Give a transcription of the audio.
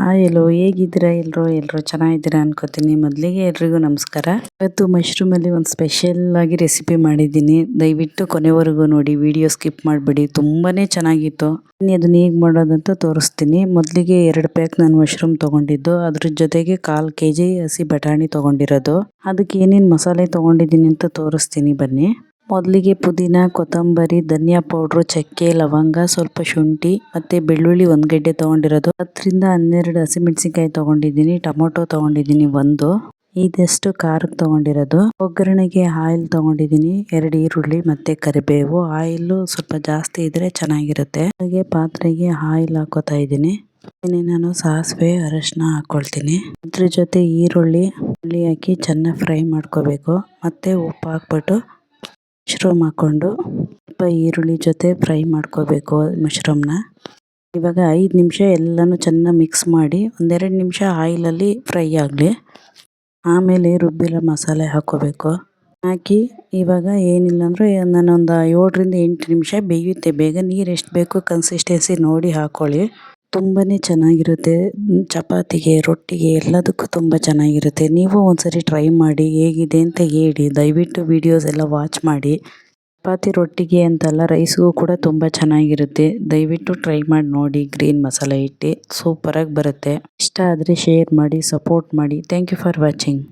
Hi ಎಲ್ಲೋ, ಹೇಗಿದ್ದೀರಾ ಎಲ್ಲರೂ ಎಲ್ಲರೂ ಚೆನ್ನಾಗಿದ್ದೀರಾ ಅನ್ಕೋತೀನಿ. ಮೊದಲಿಗೆ ಎಲ್ರಿಗೂ ನಮಸ್ಕಾರ. ಇವತ್ತು ಮಶ್ರೂಮಲ್ಲಿ ಒಂದು ಸ್ಪೆಷಲ್ ಆಗಿ ರೆಸಿಪಿ ಮಾಡಿದ್ದೀನಿ. ದಯವಿಟ್ಟು ಕೊನೆವರೆಗೂ ನೋಡಿ, ವಿಡಿಯೋ ಸ್ಕಿಪ್ ಮಾಡಬೇಡಿ. ತುಂಬಾ ಚೆನ್ನಾಗಿತ್ತು. ಇನ್ನು ಅದನ್ನ ಹೇಗೆ ಮಾಡೋದಂತ ತೋರಿಸ್ತೀನಿ. ಮೊದಲಿಗೆ ಎರಡು ಪ್ಯಾಕ್ ನಾನು ಮಶ್ರೂಮ್ ತೊಗೊಂಡಿದ್ದು. ಅದ್ರ ಜೊತೆಗೆ ಕಾಲು ಕೆ ಜಿ ಹಸಿ ಬಟಾಣಿ ತೊಗೊಂಡಿರೋದು. ಅದಕ್ಕೆ ಏನೇನು ಮಸಾಲೆ ತಗೊಂಡಿದ್ದೀನಿ ಅಂತ ತೋರಿಸ್ತೀನಿ. ಬನ್ನಿ. ಮೊದಲಿಗೆ ಪುದೀನ, ಕೊತ್ತಂಬರಿ, ಧನಿಯಾ ಪೌಡ್ರು, ಚಕ್ಕೆ, ಲವಂಗ, ಸ್ವಲ್ಪ ಶುಂಠಿ ಮತ್ತು ಬೆಳ್ಳುಳ್ಳಿ ಒಂದು ಗೆಡ್ಡೆ ತೊಗೊಂಡಿರೋದು. ಹತ್ತರಿಂದ ಹನ್ನೆರಡು ಹಸಿಮೆಣಸಿನ್ಕಾಯಿ ತೊಗೊಂಡಿದ್ದೀನಿ, ಟೊಮೊಟೊ ತೊಗೊಂಡಿದ್ದೀನಿ ಒಂದು. ಇದಷ್ಟು ಖಾರಕ್ಕೆ ತೊಗೊಂಡಿರೋದು? ಒಗ್ಗರಣೆಗೆ ಆಯಿಲ್ ತೊಗೊಂಡಿದ್ದೀನಿ, ಎರಡು ಈರುಳ್ಳಿ ಮತ್ತು ಕರಿಬೇವು. ಆಯಿಲು ಸ್ವಲ್ಪ ಜಾಸ್ತಿ ಇದ್ದರೆ ಚೆನ್ನಾಗಿರುತ್ತೆ. ಹಾಗೆ ಪಾತ್ರೆಗೆ ಆಯಿಲ್ ಹಾಕೋತಾ ಇದ್ದೀನಿ. ನಾನು ಸಾಸಿವೆ, ಅರಶಿನ ಹಾಕ್ಕೊಳ್ತೀನಿ ಅದ್ರ ಜೊತೆ ಈರುಳ್ಳಿ, ಹುಳಿ ಹಾಕಿ ಚೆನ್ನಾಗಿ ಫ್ರೈ ಮಾಡ್ಕೋಬೇಕು. ಮತ್ತು ಉಪ್ಪು ಹಾಕ್ಬಿಟ್ಟು ಮಶ್ರೂಮ್ ಹಾಕ್ಕೊಂಡು ಸ್ವಲ್ಪ ಈರುಳ್ಳಿ ಜೊತೆ ಫ್ರೈ ಮಾಡ್ಕೋಬೇಕು ಮಶ್ರೂಮ್ನ ಇವಾಗ ಐದು ನಿಮಿಷ ಎಲ್ಲನೂ ಚೆನ್ನಾಗಿ ಮಿಕ್ಸ್ ಮಾಡಿ ಒಂದೆರಡು ನಿಮಿಷ ಆಯಿಲಲ್ಲಿ ಫ್ರೈ ಆಗಲಿ. ಆಮೇಲೆ ರುಬ್ಬಿರೋ ಮಸಾಲೆ ಹಾಕ್ಕೋಬೇಕು ಹಾಕಿ ಇವಾಗ ಏನಿಲ್ಲ ಅಂದರೆ ನಾನೊಂದು ಏಳರಿಂದ ಎಂಟು ನಿಮಿಷ ಬೇಯುತ್ತೆ. ಬೇಗ ನೀರು ಎಷ್ಟು ಬೇಕು ಕನ್ಸಿಸ್ಟೆನ್ಸಿ ನೋಡಿ ಹಾಕ್ಕೊಳ್ಳಿ ತುಂಬಾ ಚೆನ್ನಾಗಿರುತ್ತೆ. ಚಪಾತಿಗೆ, ರೊಟ್ಟಿಗೆ ಎಲ್ಲದಕ್ಕೂ ತುಂಬ ಚೆನ್ನಾಗಿರುತ್ತೆ. ನೀವು ಒಂದ್ಸರಿ ಟ್ರೈ ಮಾಡಿ ಹೇಗಿದೆ ಅಂತ ಹೇಳಿ, ದಯವಿಟ್ಟು ವೀಡಿಯೋಸ್ ಎಲ್ಲ ವಾಚ್ ಮಾಡಿ. ಚಪಾತಿ, ರೊಟ್ಟಿಗೆ ಅಂತಲ್ಲ ರೈಸ್ಗೂ ಕೂಡ ತುಂಬ ಚೆನ್ನಾಗಿರುತ್ತೆ. ದಯವಿಟ್ಟು ಟ್ರೈ ಮಾಡಿ ನೋಡಿ ಗ್ರೀನ್ ಮಸಾಲೆ ಇಟ್ಟು ಸೂಪರಾಗಿ ಬರುತ್ತೆ. ಇಷ್ಟ ಆದರೆ ಶೇರ್ ಮಾಡಿ ಸಪೋರ್ಟ್ ಮಾಡಿ. Thank you for watching